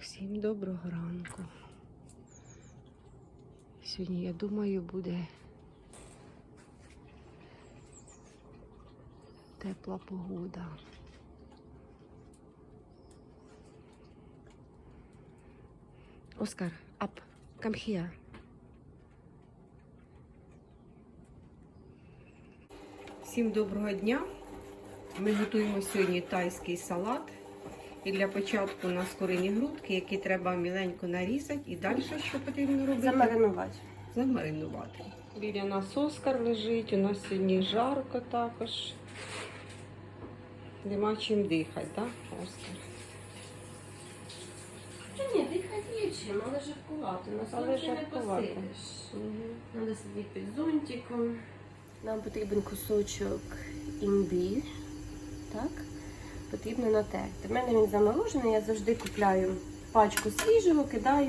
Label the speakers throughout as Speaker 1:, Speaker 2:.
Speaker 1: Усім доброго ранку. Сьогодні, я думаю, буде тепла погода. Оскар, come here. Всім доброго дня. Ми готуємо сьогодні тайський салат. І для початку у нас курині грудки, які треба міленько нарізати. І далі що потрібно робити?
Speaker 2: Замаринувати.
Speaker 1: Замаринувати. Біля нас Оскар лежить, у нас сьогодні жарко також. Нема чим дихати, так, Оскар?
Speaker 2: Та ні, дихати є чим, але жаркувати. На
Speaker 1: Але
Speaker 2: сонці не
Speaker 1: жаркувати.
Speaker 2: посидиш.
Speaker 1: Угу.
Speaker 2: Треба сидіти під зонтиком. Нам потрібен кусочок імбір. Так? Потрібно натерти. У мене він заморожений, я завжди купляю пачку свіжого, кидаю.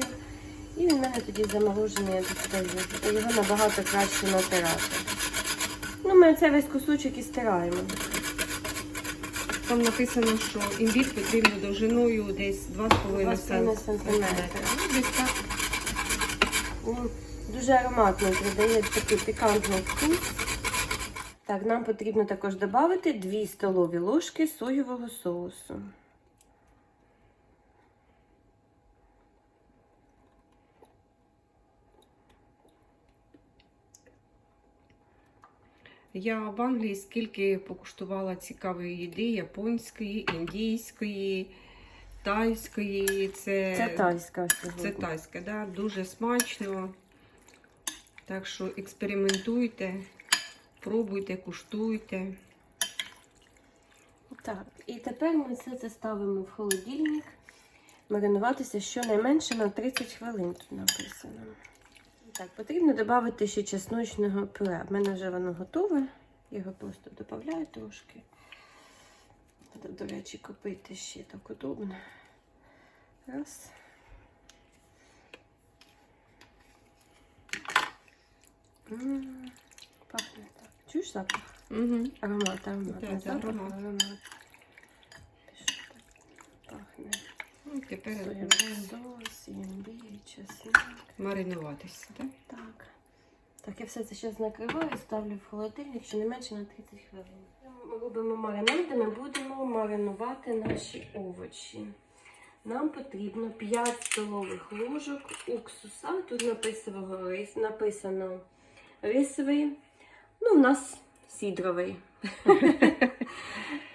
Speaker 2: І він в мене тоді заморожений, я. І його набагато краще натирати. Ну, ми цей весь кусочок і стираємо.
Speaker 1: Там написано, що імбір потрібно довжиною десь 2,5
Speaker 2: 2,5
Speaker 1: см. Ну, десь так.
Speaker 2: Він дуже ароматно придає такий пікантний вкус. Так, нам потрібно також додати 2 столові ложки соєвого соусу.
Speaker 1: Я в Англії скільки покуштувала цікавої їди японської, індійської, тайської. Це,
Speaker 2: Це тайська сьогодні.
Speaker 1: Це тайська, да? дуже смачно. Так що експериментуйте, пробуйте, куштуйте.
Speaker 2: Так, і тепер ми все це ставимо в холодильник. Маринуватися щонайменше на 30 хвилин тут написано. Так, потрібно додати ще чесночного пюре. В мене вже воно готове. Його просто додаю трошки. Треба, до речі, купити ще так удобно. Раз. Пахне так. Чуєш запах?
Speaker 1: Угу.
Speaker 2: Аромат, аромат.
Speaker 1: Так,
Speaker 2: Не
Speaker 1: це
Speaker 2: запах,
Speaker 1: аромат.
Speaker 2: аромат. Пахне.
Speaker 1: Ну, Тепер
Speaker 2: Соєвий імбір, чесник.
Speaker 1: маринуватися. Так?
Speaker 2: Так. Так, я все це зараз накриваю, ставлю в холодильник щонайменше на 30 хвилин. Ми робимо маринад, де ми будемо маринувати наші овочі. Нам потрібно 5 столових ложок уксуса. Тут написано, написано рисовий. Ну, у нас сідровий.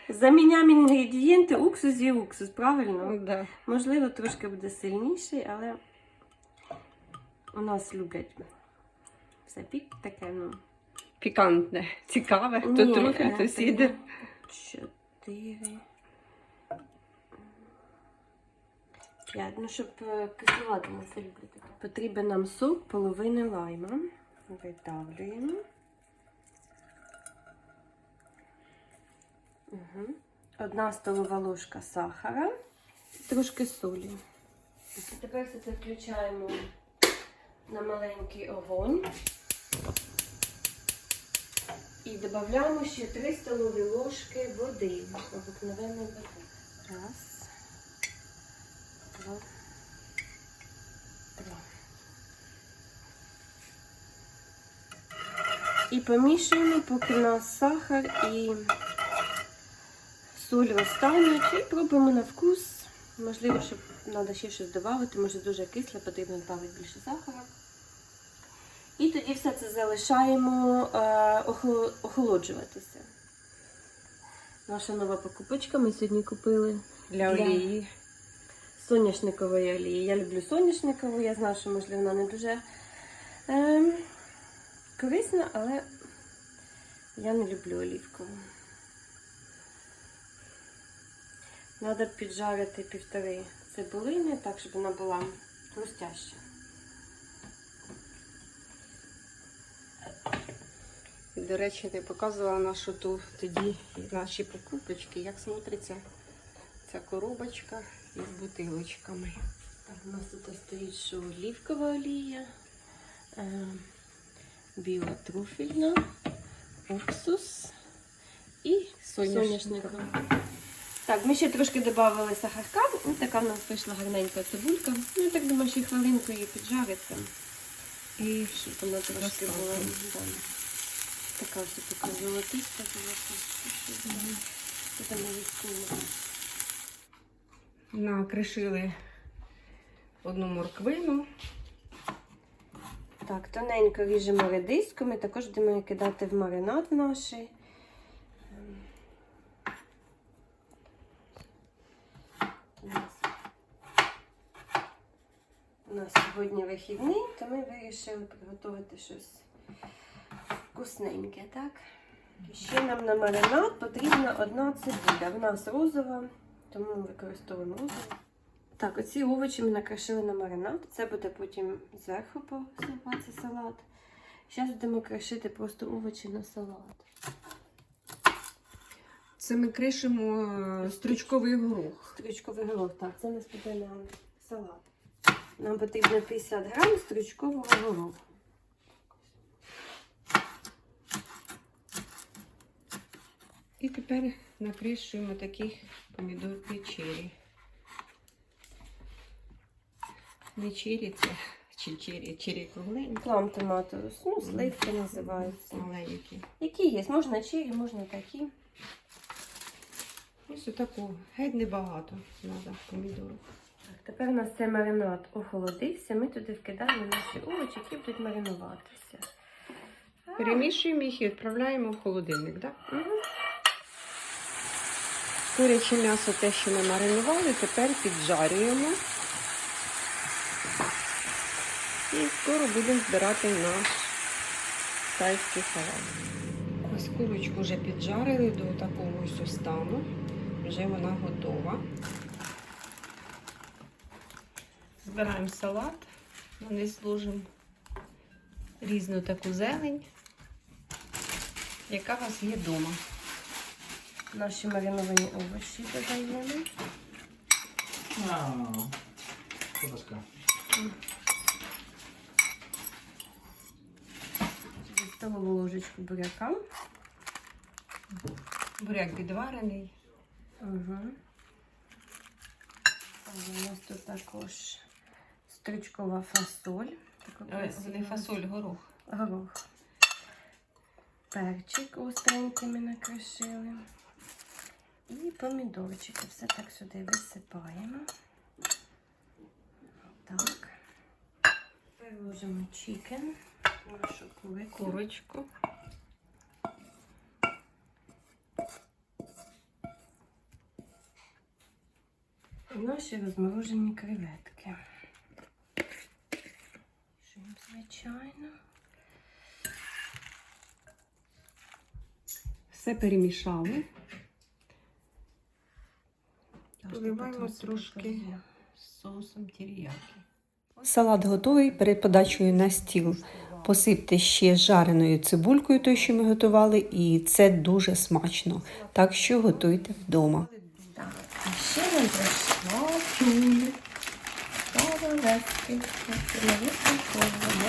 Speaker 2: Заміняємо інгредієнти уксус і уксус, правильно?
Speaker 1: Да.
Speaker 2: Можливо, трошки буде сильніший, але у нас люблять все пік таке, ну.
Speaker 1: Пікантне, цікаве.
Speaker 2: Ні,
Speaker 1: То трохи,
Speaker 2: е,
Speaker 1: то сіде.
Speaker 2: Чотири. П'ять. Ну, щоб е, кислувати не це люблю. Потрібен нам сок половини лайма. Видавлюємо. Угу. Одна столова ложка сахара, трошки солі. Тепер все це включаємо на маленький огонь. І додаємо ще 3 столові ложки води. Обикновенної води. Раз. Два. Три. І помішуємо, поки у нас сахар і соль розтануть. І пробуємо на вкус. Можливо, щоб треба ще щось додати, може дуже кисле, потрібно додати більше сахара. І тоді все це залишаємо е, охолоджуватися. Наша нова покупочка ми сьогодні купили
Speaker 1: Для
Speaker 2: Для-
Speaker 1: олії.
Speaker 2: соняшникової олії. Я люблю соняшникову, я знаю, що можливо вона не дуже е, корисна, але я не люблю олівкову. Треба піджарити півтори цибулини, так, щоб вона була хрустяща.
Speaker 1: І, До речі, ти показувала нашу ту тоді наші покупочки, як смотриться ця коробочка із бутилочками.
Speaker 2: Так, у нас тут стоїть що олівкова олія, е, біла труфельна, уксус і
Speaker 1: Соняшникова.
Speaker 2: Так, ми ще трошки додали сахарка. Ось така в нас вийшла гарненька цибулька. Ну, я так думаю, і хвилинку її піджариться.
Speaker 1: І
Speaker 2: Щоб вона трошки була. Така ось така золотиста була.
Speaker 1: Накришили одну морквину.
Speaker 2: Так, тоненько ріжемо редиску. Ми також будемо її кидати в маринад наш. У нас, у нас сьогодні вихідний, то ми вирішили приготувати щось вкусненьке, так? І ще нам на маринад потрібна одна цибуля. В нас розова, тому ми використовуємо розову. Так, оці овочі ми накришили на маринад. Це буде потім зверху посипатися салат. Зараз будемо кришити просто овочі на салат.
Speaker 1: Це ми кришимо е, стручковий горох.
Speaker 2: Стручковий горох, так, це у нас буде на салат. Нам потрібно 50 грам стручкового гороху.
Speaker 1: І тепер накришуємо таких помідорки чері. Не чері, це чи чері, чері кругленькі,
Speaker 2: Плам томату, ну, сливки називаються.
Speaker 1: маленькі.
Speaker 2: Які є? Можна чирі, можна такі.
Speaker 1: Ось отаку, геть небагато треба помідорів.
Speaker 2: Так, тепер у нас цей маринад охолодився. Ми туди вкидаємо наші овочі, які будуть маринуватися.
Speaker 1: Перемішуємо їх і відправляємо в холодильник. Да?
Speaker 2: Мгм.
Speaker 1: Куряче м'ясо, те, що ми маринували, тепер піджарюємо. І скоро будемо збирати наш тайський салат. Ось курочку вже піджарили до такого ось стану. Вже вона готова. Збираємо салат, вниз ложимо різну таку зелень, яка у вас є вдома.
Speaker 2: Наші мариновані овочі додаємо.
Speaker 3: А.
Speaker 2: Столову ложечку буряка.
Speaker 1: Буряк відварений.
Speaker 2: Угу. У нас тут також стручкова фасоль.
Speaker 1: Не фасоль, горох.
Speaker 2: Горох. Перчик остренький ми накришили. І помідорчики. Все так сюди висипаємо. Так. Тепер ложимо чікен. Нашу курицю.
Speaker 1: Курочку.
Speaker 2: І наші розморожені креветки.
Speaker 1: Все перемішали. Поливаємо трошки. з соусом теріякі.
Speaker 4: Салат готовий перед подачею на стіл. Посипте ще жареною цибулькою, той, що ми готували, і це дуже смачно. Так що готуйте вдома.
Speaker 2: Так, а ще нам прийшла тюль. Павелецький.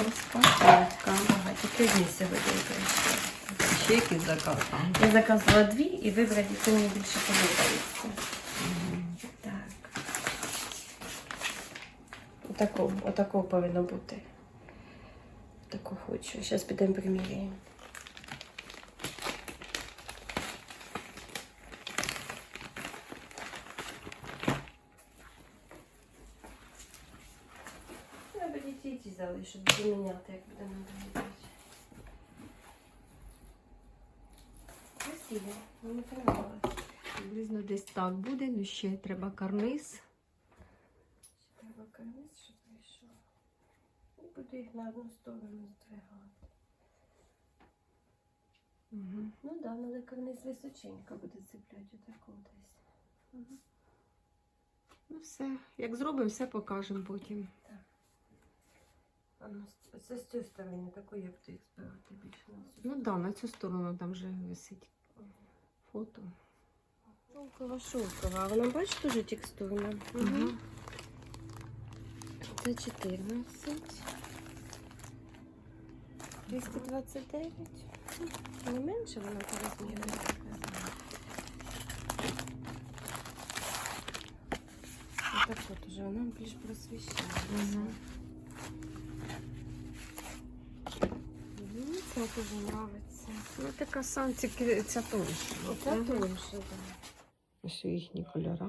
Speaker 2: Розпаковка. Ага, тільки дві сьогодні прийшли.
Speaker 1: Ще якийсь заказ.
Speaker 2: Я заказала дві і вибрати, яку мені більше подобається. Так. Отаку, отаку повинно бути. Таку хочу. Зараз підемо приміряємо. Я би ті ті залишу, буду міняти, як буде надо. Красиво, мені подобається.
Speaker 1: Приблизно десь так буде, ну ще треба карниз.
Speaker 2: Ще Треба карниз, щоб прийшов. І буду їх на одну сторону здвигати.
Speaker 1: Угу.
Speaker 2: Ну так, да, але карниз височенько буде цепляти отаку десь.
Speaker 1: Ну все, як зробимо, все покажемо потім.
Speaker 2: Ну, з- це з цієї сторони, таку, як ти збирати більше
Speaker 1: Ну так, да, на цю сторону там вже висить фото.
Speaker 2: Шовкова, шовкова. А вона бачиш дуже текстурна.
Speaker 1: Угу.
Speaker 2: Це 14. 229. Ну, Не менше вона по розміру. так от уже, воно більш просвіщає.
Speaker 1: Мгм.
Speaker 2: Мені дуже подобається.
Speaker 1: Ну, така сам, тільки ця тонша.
Speaker 2: Оце тонше, так.
Speaker 1: Ось їхні кольори.